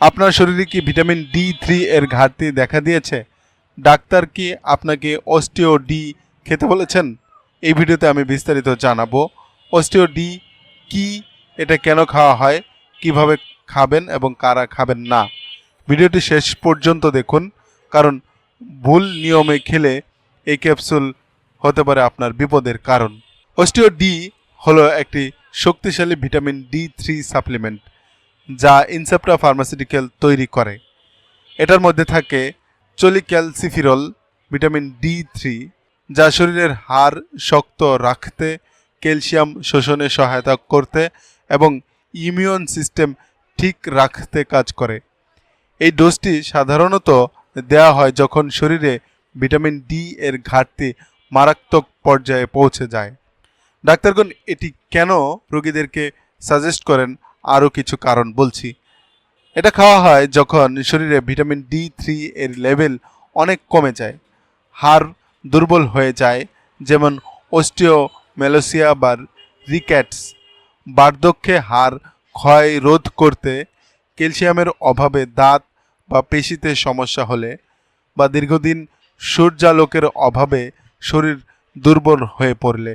আপনার শরীরে কি ভিটামিন ডি থ্রি এর ঘাটতি দেখা দিয়েছে? ডাক্তার কি আপনাকে অস্টিও ডি খেতে বলেছেন? এই ভিডিওতে আমি বিস্তারিত জানাব। অস্টিও ডি কি, এটা কেন খাওয়া হয়, কীভাবে খাবেন এবং কারা খাবেন না? ভিডিওটি শেষ পর্যন্ত দেখুন, কারণ ভুল নিয়মে খেলে এই ক্যাপসুল হতে পারে আপনার বিপদের কারণ। অস্টিও ডি হলো একটি শক্তিশালী ভিটামিন ডি থ্রি সাপ্লিমেন্ট। যা ইনসেপ্টা ফার্মাসিউটিক্যাল তৈরি করে। এটার মধ্যে থাকে চলিক্যালসিফিরল ভিটামিন ডি থ্রি, যা শরীরের হাড় শক্ত রাখতে, ক্যালসিয়াম শোষণে সহায়তা করতে এবং ইমিউন সিস্টেম ঠিক রাখতে কাজ করে। এই ডোজটি সাধারণত দেওয়া হয় যখন শরীরে ভিটামিন ডি এর ঘাটতি মারাত্মক পর্যায়ে পৌঁছে যায়। ডাক্তারগণ এটি কেন রোগীদেরকে সাজেস্ট করেন? আরও কিছু কারণ বলছি। এটা খাওয়া হয় যখন শরীরে ভিটামিন ডি থ্রি এর লেভেল অনেক কমে যায়। হাড় দুর্বল হয়ে যায়, যেমন অস্টিও মেলোসিয়া বা রিক্যাটস। বার্ধক্যে হাড় ক্ষয় রোধ করতে ক্যালসিয়ামের অভাবে দাঁত বা পেশিতে সমস্যা হলে বা দীর্ঘদিন সূর্যালোকের অভাবে শরীর দুর্বল হয়ে পড়লে।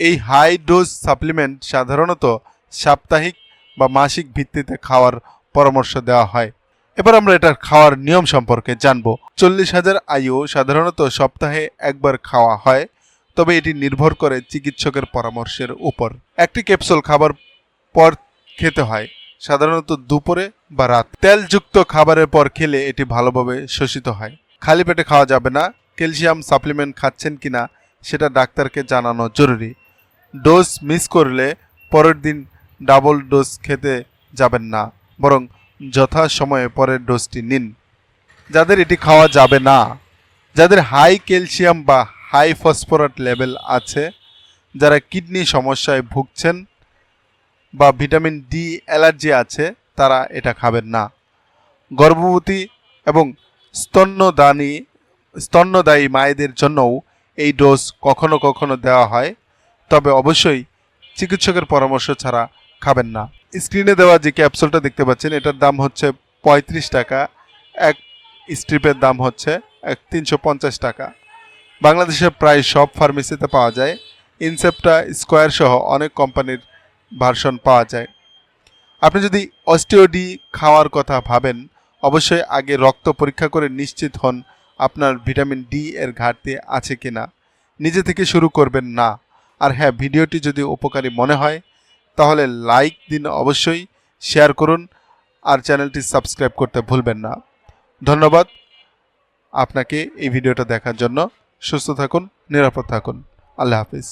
এই হাই ডোজ সাপ্লিমেন্ট সাধারণত সাপ্তাহিক বা মাসিক ভিত্তিতে খাওয়ার পরামর্শ দেওয়া হয়। এবার আমরা এটার খাওয়ার নিয়ম সম্পর্কে জানব। চল্লিশ হাজার আয়ু সাধারণত সপ্তাহে একবার খাওয়া হয়, তবে এটি নির্ভর করে চিকিৎসকের পরামর্শের উপর। একটি ক্যাপসুল খাবার পর খেতে হয়, সাধারণত দুপুরে বা রাত। তেলযুক্ত খাবারের পর খেলে এটি ভালোভাবে শোষিত হয়। খালি পেটে খাওয়া যাবে না, ক্যালসিয়াম সাপ্লিমেন্ট খাচ্ছেন কিনা সেটা ডাক্তারকে জানানো জরুরি। ডোজ মিস করলে পরের দিন ডাবল ডোজ খেতে যাবেন না, বরং যথা সময়ে পরের ডোজটি নিন। যাদের এটি খাওয়া যাবে না, যাদের হাই ক্যালসিয়াম বা হাই ফসফরাস লেভেল আছে, যারা কিডনি সমস্যায় ভুগছেন বা ভিটামিন ডি অ্যালার্জি আছে, তারা এটা খাবেন না। গর্ভবতী এবং স্তন্যদানী, স্তন্যদায়ী মায়েদের জন্যও এই ডোজ কখনো কখনো দেওয়া হয়, তবে অবশ্যই চিকিৎসকের পরামর্শ ছাড়া খাবেন না। স্ক্রিনে দেওয়া যে ক্যাপসুলটা দেখতে পাচ্ছেন, এটার দাম হচ্ছে পঁয়ত্রিশ টাকা। এক স্ট্রিপের দাম হচ্ছে এক তিনশো টাকা। বাংলাদেশের প্রায় সব ফার্মেসিতে পাওয়া যায়। ইনসেপ্টা স্কোয়ার সহ অনেক কোম্পানির ভার্সন পাওয়া যায়। আপনি যদি অস্টিওডি খাওয়ার কথা ভাবেন, অবশ্যই আগে রক্ত পরীক্ষা করে নিশ্চিত হন আপনার ভিটামিন ডি এর ঘাটতি আছে কিনা। নিজে থেকে শুরু করবেন না। আর হ্যাঁ ভিডিওটি যদি উপকারী মনে হয় তাহলে লাইক দিন অবশ্যই শেয়ার করুন, আর চ্যানেলটি সাবস্ক্রাইব করতে ভুলবেন না। ধন্যবাদ আপনাকে এই ভিডিওটা দেখার জন্য। সুস্থ থাকুন, নিরাপদ থাকুন। আল্লাহ হাফিজ।